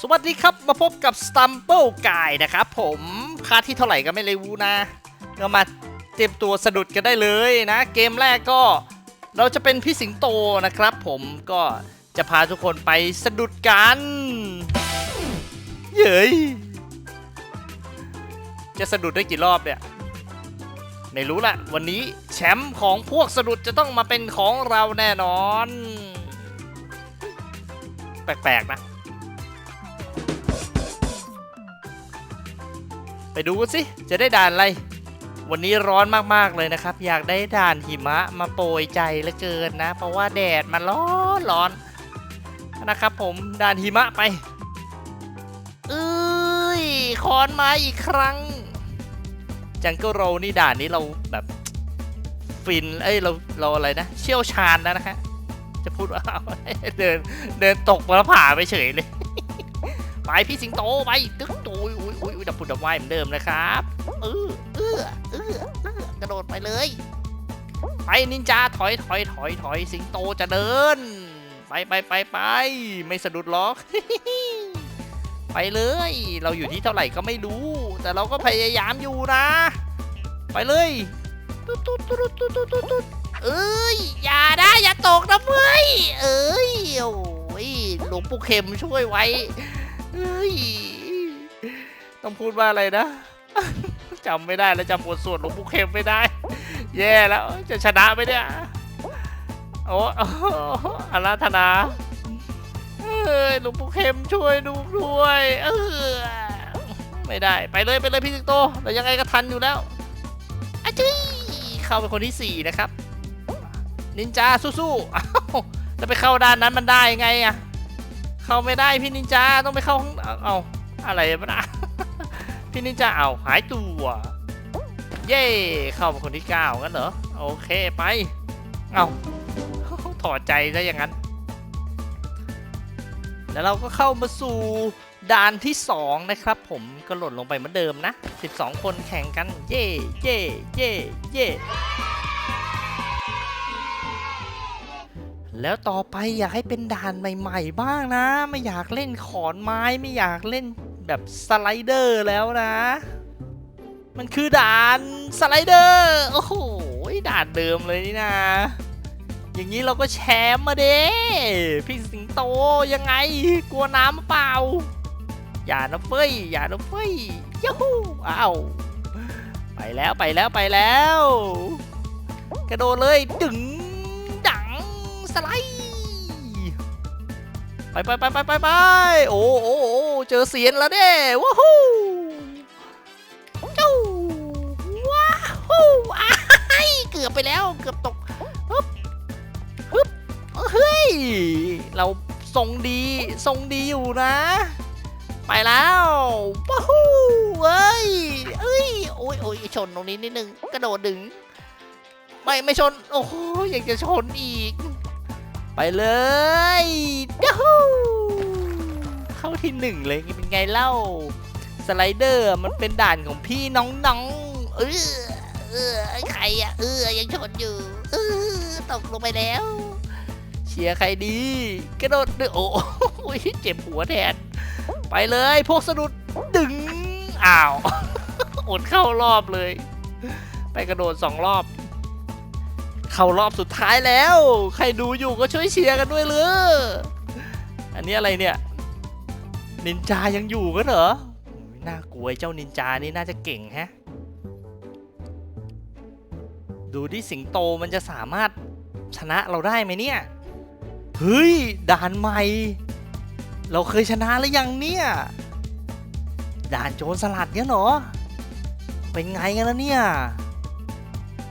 สวัสดีครับมาพบกับ Stumble Guy นะครับผมค่าที่เท่าไหร่ก็ไม่รู้นะก็มาเตรียมตัวสะดุดกันได้เลยนะ เกมแรกก็เราจะเป็นพี่สิงโตนะครับผมก็จะพาทุกคนไปสะดุดกัน เย้ยจะสะดุดได้กี่รอบเนี่ยไม่รู้ละวันนี้แชมป์ของพวกสะดุดจะต้องมาเป็นของเราแน่นอน แปลกๆนะ ไปดูกันสิ จะได้ด่านอะไร วันนี้ร้อนมากๆเลยนะครับ อยากได้ด่านหิมะมาโปรยใจเหลือเกินนะ เพราะว่าแดดมันร้อนร้อนนะครับผมด่านหิมะไป เอ้ยคอนมาอีกครั้ง จังเกิลโรนี่ด่านนี้เราแบบฟิน เอ้ยเราเราอะไรนะ เชี่ยวชาญแล้วนะฮะ จะพูดว่าเดินเดินตกมาแล้วผ่าไปเฉยเลย ไปพี่สิงโตไปตึ๊กตูย อุ้ยดับปุ่นดับไหวเหมือนเดิมนะครับเออเออเออเออกระโดดไปเลยไปนินจาถอยถอยถอยถอยสิงโตจะเดิน ไปไปไปไปไม่สะดุดล็อกไปเลย เราอยู่ที่เท่าไหร่ก็ไม่รู้ แต่เราก็พยายามอยู่นะ ไปเลยตุ๊ดตุ๊ดตุ๊ดตุ๊ดตุ๊ดตุ๊ดตุ๊ดเอ้ยอย่านะอย่าตกนะเว้ยเอ้ยโอ้ยหลวงปู่เข็มช่วยไว้เฮ้ย ต้องพูดว่าอะไรนะจำไม่ได้แล้วจำบทสวดหลวงปู่เข็มไม่ได้ แย่แล้วจะชนะไหมเนี่ยโอ้อาราธนาเอ้ยหลวงปู่เข็มช่วยดูด้วยเออไม่ได้ไปเลยไปเลยพี่สิงโตแต่ยังไงก็ทันอยู่แล้วอาจุยเข้าเป็นคนที่สี่นะครับ นินจาสู้ๆจะไปเข้าด้านนั้นมันได้ไงอะเข้าไม่ได้พี่นินจาต้องไปเข้าข้างเอาอะไรมานะ พี่นินจาเอาหายตัว เย่เข้าเป็นคนที่เก้างั้นเหรอ โอเคไป เอาถอดใจซะอย่างนั้น แล้วเราก็เข้ามาสู่ด่านที่ 2 นะครับ ผมก็หล่นลงไปเหมือนเดิมนะ 12 คนแข่งกัน เย่เย่เย่เย่แล้วต่อไปอยากให้เป็นด่านใหม่ ๆ บ้างนะ ไม่อยากเล่นขอนไม้ไม่อยากเล่น แบบสไลเดอร์แล้วนะ มันคือด่านสไลเดอร์ โอ้โห ด่านเดิมเลยนี่นะ อย่างนี้เราก็แชมป์มาเด้พี่สิงโตยังไง กลัวน้ำเปล่า อย่านะเฟ้ย อย่านะเฟ้ยยูฮูอ้าว ไปแล้วไปแล้วไปแล้ว กระโดดเลยดึงดังสไลด์ไปไปไปไปไปไปโอ้โอ้โอ้ เจอเสียนแล้วเด้ว้าวเจู้ว้าวฮู้อ้ายเกือบไปแล้วเกือบตกฮึบฮึบเฮ้ย เราทรงดีทรงดีอยู่นะ ไปแล้วว้าวเอ้ยเอ้ยโอ้ยโอ้ยชนตรงนี้นิดนึงกระโดดดึงไม่ไม่ชน โอ้โหอยังจะชนอีก ไปเลยยูฮู เข้าที่หนึ่งเลยเป็นไงเล่า สไลเดอร์มันเป็นด่านของพี่น้องๆ เออเออใครอะเออยังชนอยู่เออตกลงไปแล้ว เชียร์ใครดีกระโดดดึงโอ้โหเจ็บหัวแทน ไปเลยพวกสะดุดดึงอ้าวอดเข้ารอบเลย ไปกระโดดสองรอบ เข้ารอบสุดท้ายแล้ว ใครดูอยู่ก็ช่วยเชียร์กันด้วยเลยอันนี้อะไรเนี่ย นินจายังอยู่กันเหรอน่ากลัวเจ้านินจานี่น่าจะเก่งแฮะ ดูดิสิงโตมันจะสามารถชนะเราได้ไหมเนี่ย เฮ้ยด่านใหม่ เราเคยชนะหรือยังเนี่ยด่านโจรสลัดเนี่ยเหรอเป็นไงกันแล้วเนี่ย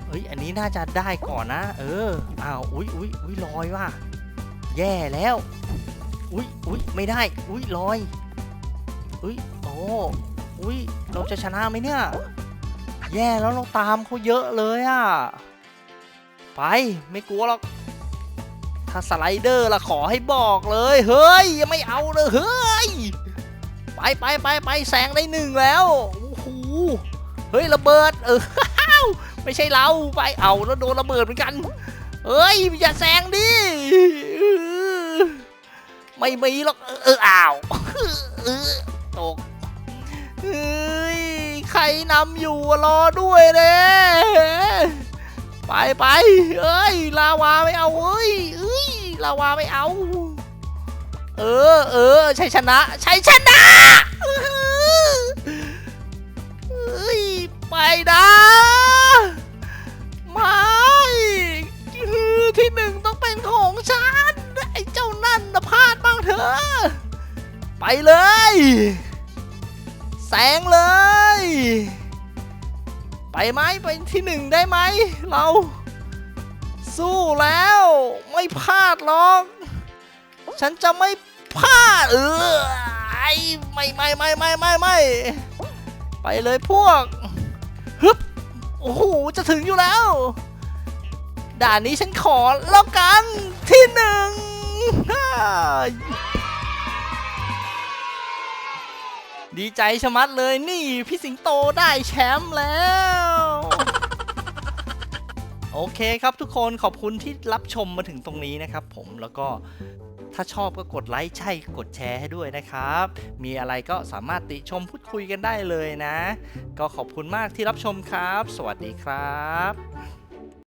เฮ้ย อันนี้น่าจะได้ก่อนนะ เออ อ้าว อุ้ยอุ้ยอุ้ยลอยว่ะ แย่แล้ว อุ้ยอุ้ยไม่ได้ อุ้ยลอย อุ้ยโอ้อุ้ยเราจะชนะไหมเนี่ย แย่แล้วเราตามเขาเยอะเลยอะไปไม่กลัวหรอก ถ้าสไลเดอร์ละขอให้บอกเลย เฮ้ยยังไม่เอาเลยเฮ้ย ไปไปไปไปแซงได้หนึ่งแล้วโอ้โหเฮ้ยระเบิดเออไม่ใช่เราไปเอาแล้วโดนระเบิดเหมือนกัน เฮ้ยอย่าแซงดิ ไม่มีหรอกเอออ้าวเออตกเฮ้ยใครนำอยู่รอด้วยเด้ไปไปเอ้ยลาวาไม่เอาเอ้ยเอ้ยลาวาไม่เอา เออเออชัยชนะชัยชนะเอ้ยไปไม่ เลย แสงเลย ไปไหมไปที่หนึ่งได้ไหม เรา สู้แล้วไม่พลาดหรอก ฉันจะไม่พลาด เออไอไม่ไม่ไม่ไม่ไม่ไม่ไปเลยพวกฮึบโอ้โห จะถึงอยู่แล้ว ด่านนี้ฉันขอแล้วกันที่หนึ่ง ดีใจชะมัดเลยนี่พี่สิงโตได้แชมป์แล้ว โอเคครับทุกคนขอบคุณที่รับชมมาถึงตรงนี้นะครับ ผมแล้วก็ถ้าชอบก็กดไลค์ใช่กดแชร์ให้ด้วยนะครับ มีอะไรก็สามารถติชมพูดคุยกันได้เลยนะ ก็ขอบคุณมากที่รับชมครับ สวัสดีครับ